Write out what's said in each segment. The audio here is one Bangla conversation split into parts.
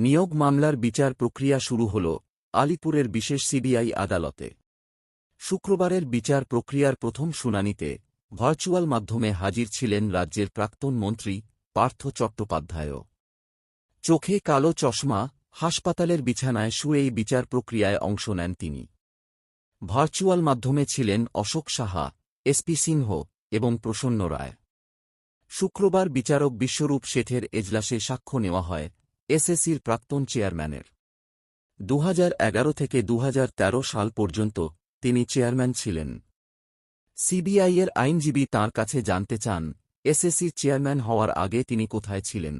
নিয়োগ মামলার বিচার প্রক্রিয়া শুরু হল আলিপুরের বিশেষ সিবিআই আদালতে। শুক্রবারের বিচার প্রক্রিয়ার প্রথম শুনানিতে ভার্চুয়াল মাধ্যমে হাজির ছিলেন রাজ্যের প্রাক্তন মন্ত্রী পার্থ চট্টোপাধ্যায়ও। চোখে কালো চশমা, হাসপাতালের বিছানায় শুয়েই বিচার প্রক্রিয়ায় অংশ নেন তিনি। ভার্চুয়াল মাধ্যমে ছিলেন অশোক সাহা এসপি সিংহ এবং প্রসন্ন রায়। শুক্রবার বিচারক বিশ্বরূপ শেঠের এজলাসে সাক্ষ্য নেওয়া হয় এসএসির প্রাক্তন চেয়ারম্যানের। দুহাজার এগারো থেকে দুহাজার তেরো সাল পর্যন্ত তিনি চেয়ারম্যান ছিলেন। সিবিআইয়ের আইনজীবী তাঁর কাছে জানতে চান এসএসির চেয়ারম্যান হওয়ার আগে তিনি কোথায় ছিলেন।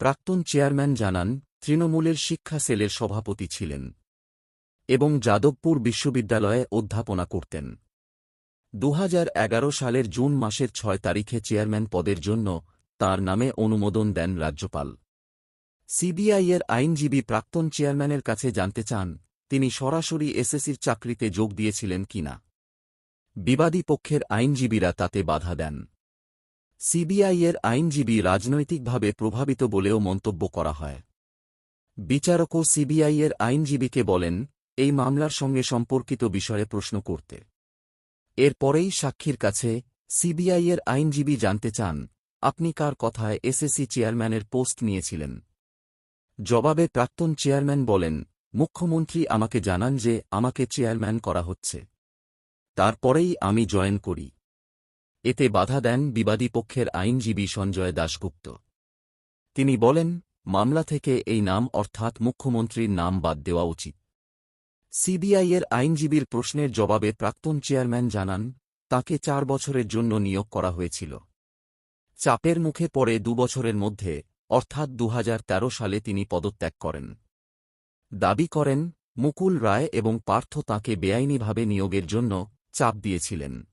প্রাক্তন চেয়ারম্যান জানান, তৃণমূলের শিক্ষা সেলের সভাপতি ছিলেন এবং যাদবপুর বিশ্ববিদ্যালয়ে অধ্যাপনা করতেন। দু হাজার এগারো সালের জুন মাসের ছয় তারিখে চেয়ারম্যান পদের জন্য তার নামে অনুমোদন দেন রাজ্যপাল। সিবিআইয়ের আইনজীবী প্রাক্তন চেয়ারম্যানের কাছে জানতে চান, তিনি সরাসরি এসএসির চাকরিতে যোগ দিয়েছিলেন কিনা বিবাদী পক্ষের আইনজীবীরা তাতে বাধা দেন। সিবিআইয়ের আইনজীবী রাজনৈতিকভাবে প্রভাবিত বলেও মন্তব্য করা হয়। বিচারকও সিবিআইয়ের আইনজীবীকে বলেন, এই মামলার সঙ্গে সম্পর্কিত বিষয়ে প্রশ্ন করতে। এরপরেই সাক্ষীর কাছে সিবিআইয়ের আইনজীবী জানতে চান, আপনি কার কথায় এসএসসি চেয়ারম্যানের পোস্ট নিয়েছিলেন? জবাবে প্রাক্তন চেয়ারম্যান বলেন, মুখ্যমন্ত্রী আমাকে জানান যে আমাকে চেয়ারম্যান করা হচ্ছে। তারপরেই আমি জয়েন করি। এতে বাধা দেন বিবাদী পক্ষের আইনজীবী সঞ্জয় দাশগুপ্ত। তিনি বলেন, মামলা থেকে এই নাম অর্থাৎ মুখ্যমন্ত্রীর নাম বাদ দেওয়া উচিত। সিবিআইয়ের আইনজীবীর প্রশ্নের জবাবে প্রাক্তন চেয়ারম্যান জানান, তাকে চার বছরের জন্য নিয়োগ করা হয়েছিল। চাপের মুখে পড়ে দুবছরের মধ্যে অর্থাৎ দুহাজার তেরো সালে তিনি পদত্যাগ করেন। দাবি করেন, মুকুল রায় এবং পার্থ তাঁকে বেআইনিভাবে নিয়োগের জন্য চাপ দিয়েছিলেন।